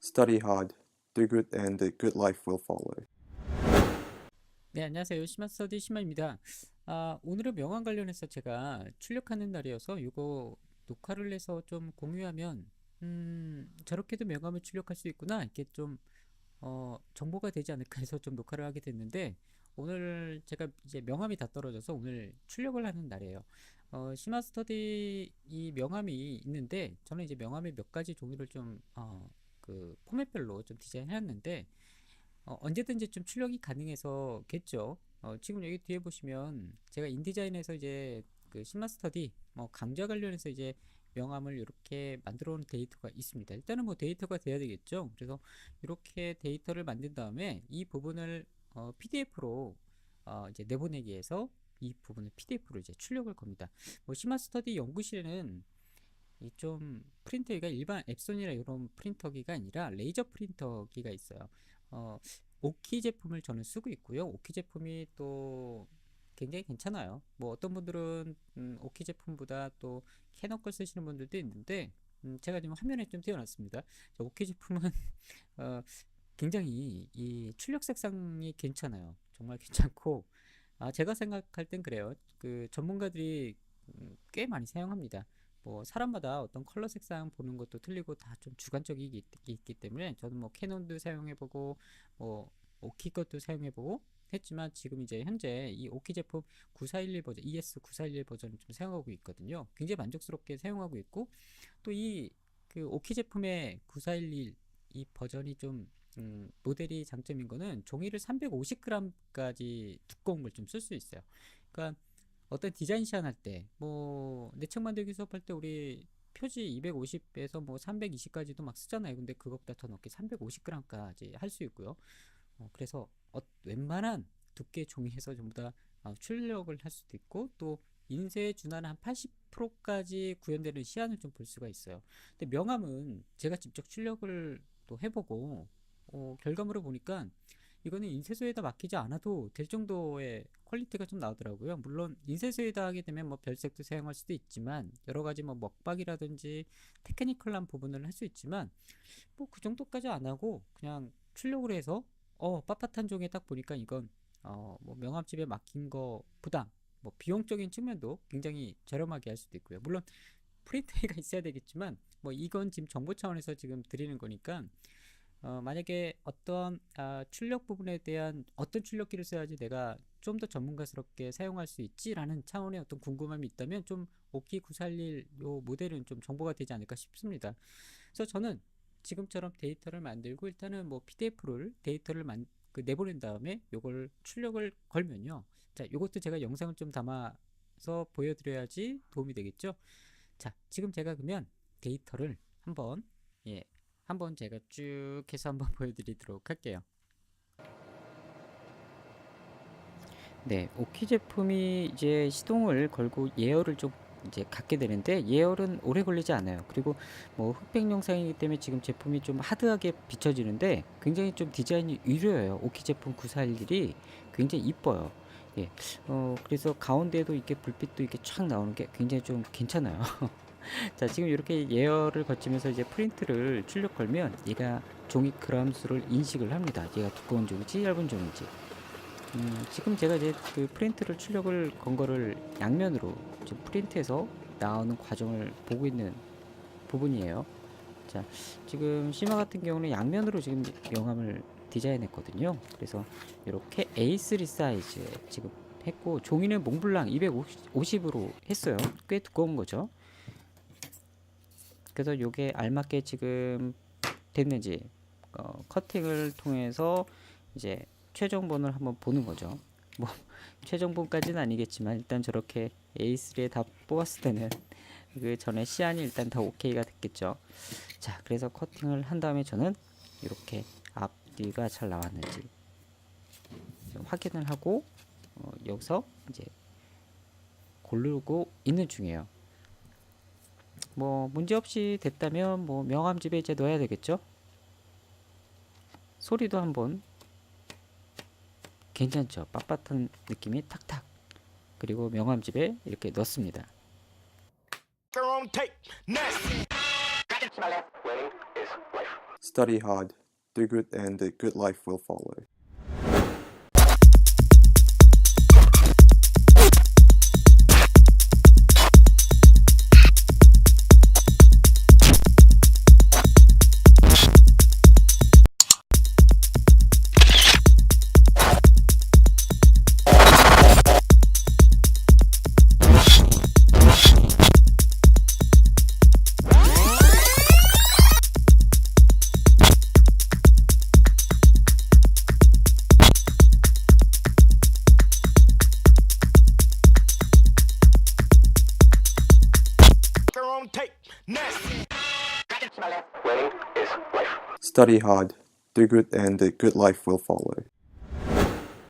Study hard. Do good and the good life will follow. 네, 안녕하세요. 시마 스터디 시마입니다. 아, 오늘은 명함 관련해서 제가 출력하는 날이어서 이거 녹화를 해서 좀 공유하면 음, 저렇게도 명함을 출력할 수 있구나. 이게 좀 어, 정보가 되지 않을까 해서 좀 녹화를 하게 됐는데 오늘 제가 이제 명함이 다 떨어져서 오늘 출력을 하는 날이에요. 어, 시마스터디 이 명함이 있는데 저는 이제 명함의 몇 가지 종류를 좀 어, 그 포맷별로 좀 디자인해놨는데 어, 언제든지 좀 출력이 가능해서겠죠. 어, 지금 여기 뒤에 보시면 제가 인디자인에서 이제 그 신마스터디 뭐 강좌 관련해서 이제 명함을 이렇게 만들어 놓은 데이터가 있습니다. 일단은 뭐 데이터가 돼야 되겠죠. 그래서 이렇게 데이터를 만든 다음에 이 부분을 어, PDF로 어, 이제 내보내기 위해서 이 부분을 PDF로 이제 출력을 겁니다. 뭐 시마스터디 연구실에는 이 좀 프린터기가 일반 앱손이나 이런 프린터기가 아니라 레이저 프린터기가 있어요. 어, 오키 제품을 저는 쓰고 있고요. 오키 제품이 또 굉장히 괜찮아요. 뭐 어떤 분들은 음, 오키 제품보다 또걸 쓰시는 분들도 있는데 음, 제가 지금 화면에 좀 띄워놨습니다. 저 오키 제품은 어, 굉장히 이 출력 색상이 괜찮아요. 정말 괜찮고 아, 제가 생각할 땐 그래요. 그 전문가들이 음, 꽤 많이 사용합니다. 뭐 사람마다 어떤 컬러 색상 보는 것도 틀리고 다 좀 주관적이기 있기 때문에 저는 뭐 캐논도 사용해보고 뭐 오키 것도 사용해보고 했지만 지금 이제 현재 이 오키 제품 9411 버전 ES 9411 버전을 좀 사용하고 있거든요. 굉장히 만족스럽게 사용하고 있고 또 이 그 오키 제품의 9411 이 버전이 좀 음, 모델이 장점인 거는 종이를 350g까지 두꺼운 걸 좀 쓸 수 있어요. 그러니까 어떤 디자인 시안 할 때, 뭐, 내 책 만들기 수업할 때 우리 표지 250에서 뭐 320까지도 막 쓰잖아요. 근데 그것보다 더 높게 350g까지 할 수 있고요. 어, 그래서 어, 웬만한 두께 종이에서 전부 다 어, 출력을 할 수도 있고 또 인쇄에 준하는 한 80%까지 구현되는 시안을 좀 볼 수가 있어요. 근데 명함은 제가 직접 출력을 또 해보고 어, 결과물을 보니까 이거는 인쇄소에다 맡기지 않아도 될 정도의 퀄리티가 좀 나오더라고요. 물론 인쇄소에다 하게 되면 뭐 별색도 사용할 수도 있지만 여러 가지 뭐 먹박이라든지 테크니컬한 부분을 할 수 있지만 뭐 그 정도까지 안 하고 그냥 출력을 해서 어 빳빳한 종에 딱 보니까 이건 어 뭐 명함집에 맡긴 거보다 뭐 비용적인 측면도 굉장히 저렴하게 할 수도 있고요. 물론 프린터가 있어야 되겠지만 뭐 이건 지금 정보 차원에서 지금 드리는 거니까 어, 만약에 어떤 아, 출력 부분에 대한 어떤 출력기를 써야지 내가 좀 더 전문가스럽게 사용할 수 있지라는 차원의 어떤 궁금함이 있다면 좀 오키 941 요 모델은 좀 정보가 되지 않을까 싶습니다. 그래서 저는 지금처럼 데이터를 만들고 일단은 뭐 PDF를 데이터를 만, 그 내보낸 다음에 요걸 출력을 걸면요. 자, 요것도 제가 영상을 좀 담아서 보여드려야지 도움이 되겠죠. 자, 지금 제가 그러면 데이터를 한번 예, 한번 제가 쭉 해서 한번 보여드리도록 할게요. 네, 오키 제품이 이제 시동을 걸고 예열을 좀 이제 갖게 되는데 예열은 오래 걸리지 않아요. 그리고 뭐 흑백 영상이기 때문에 지금 제품이 좀 하드하게 비춰지는데 굉장히 좀 디자인이 유려해요. 오키 제품 941이 굉장히 이뻐요. 예, 어 그래서 가운데에도 이렇게 불빛도 이렇게 촥 나오는 게 굉장히 좀 괜찮아요. 자, 지금 이렇게 예열을 거치면서 이제 프린트를 출력 걸면 얘가 종이 그람 수를 인식을 합니다. 얘가 두꺼운 종인지 얇은 종인지. 음, 지금 제가 이제 그 프린트를 출력을 건 거를 양면으로 지금 프린트해서 나오는 과정을 보고 있는 부분이에요. 자, 지금 시마 같은 경우는 양면으로 지금 명함을 디자인했거든요. 그래서 이렇게 A3 사이즈 지금 했고 종이는 몽블랑 250으로 했어요. 꽤 두꺼운 거죠. 그래서 요게 알맞게 지금 됐는지 어, 커팅을 통해서 이제 최종본을 한번 보는 거죠. 뭐 최종본까지는 아니겠지만 일단 저렇게 A3에 다 뽑았을 때는 그 전에 시안이 일단 다 오케이가 됐겠죠. 자, 그래서 커팅을 한 다음에 저는 이렇게 앞뒤가 잘 나왔는지 확인을 하고 어, 여기서 이제 고르고 있는 중이에요. 뭐 문제 없이 됐다면 뭐 명함집에 이제 넣어야 되겠죠. 소리도 한번 괜찮죠. 빳빳한 느낌이 탁탁. 그리고 명함집에 이렇게 넣습니다. Study hard, do good, and a good life will follow. On tape. Nasty. Study hard, do good, and a good life will follow.